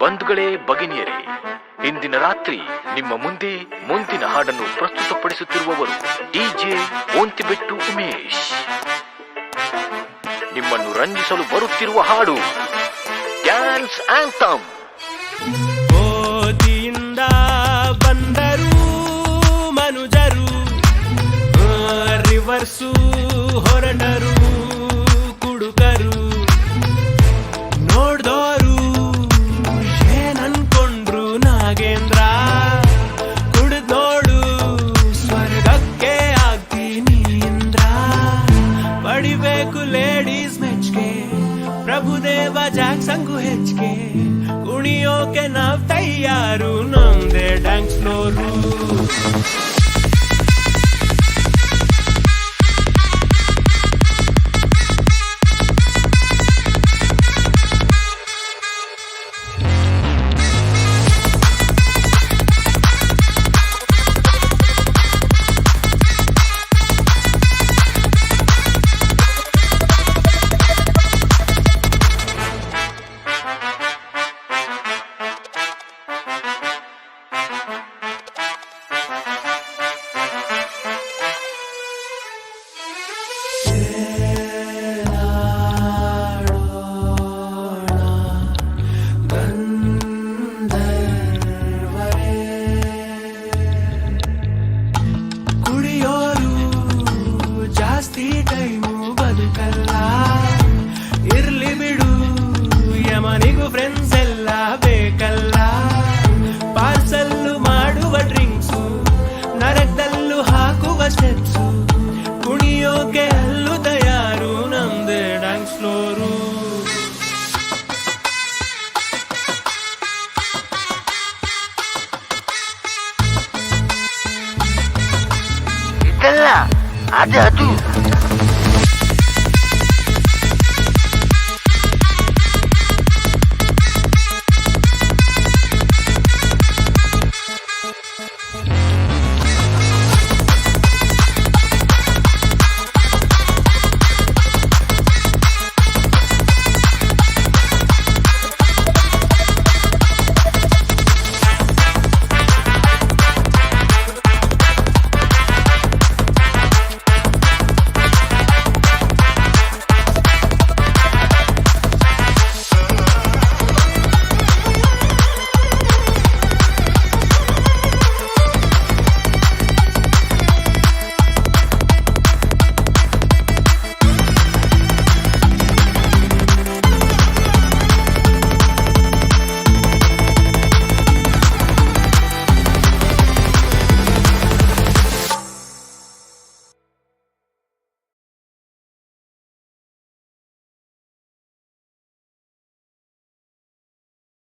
ಬಂಧುಗಳೇ, ಭಗಿನಿಯರೇ, ಇಂದಿನ ರಾತ್ರಿ ನಿಮ್ಮ ಮುಂದೆ ಮುಂದಿನ ಹಾಡನ್ನು ಪ್ರಸ್ತುತಪಡಿಸುತ್ತಿರುವವರು ಡಿಜೆ ಓಂತಿಬೆಟ್ಟು ಉಮೇಶ್. ನಿಮ್ಮನ್ನು ರಂಜಿಸಲು ಬರುತ್ತಿರುವ ಹಾಡು ಡ್ಯಾನ್ಸ್ ಆಂಥಮ್. ರಿವರ್ಸು ಹೊರಡರು ಕುಡುಕರು, ನೋಡ್ದೋರು ಏನನ್ಕೊಂಡ್ರು ನಾಗೇಂದ್ರ? ಕುಡ್ದೋಡು ಸ್ವರ್ಗಕ್ಕೆ ಆಗ್ತೀನಿ ಇಂದ್ರ ಪಡಿಬೇಕು ಲೇಡೀಸ್ ಮೆಚ್ಗೆ, ಪ್ರಭುದೇವ ಜಾಕ್ಸಂಗು ಹೆಚ್ಚಿಗೆ ಕುಣಿಯೋಕೆ ನಾವ್ ತಯ್ಯಾರು ನಮ್ದೇ dance floor makan. Ada tu.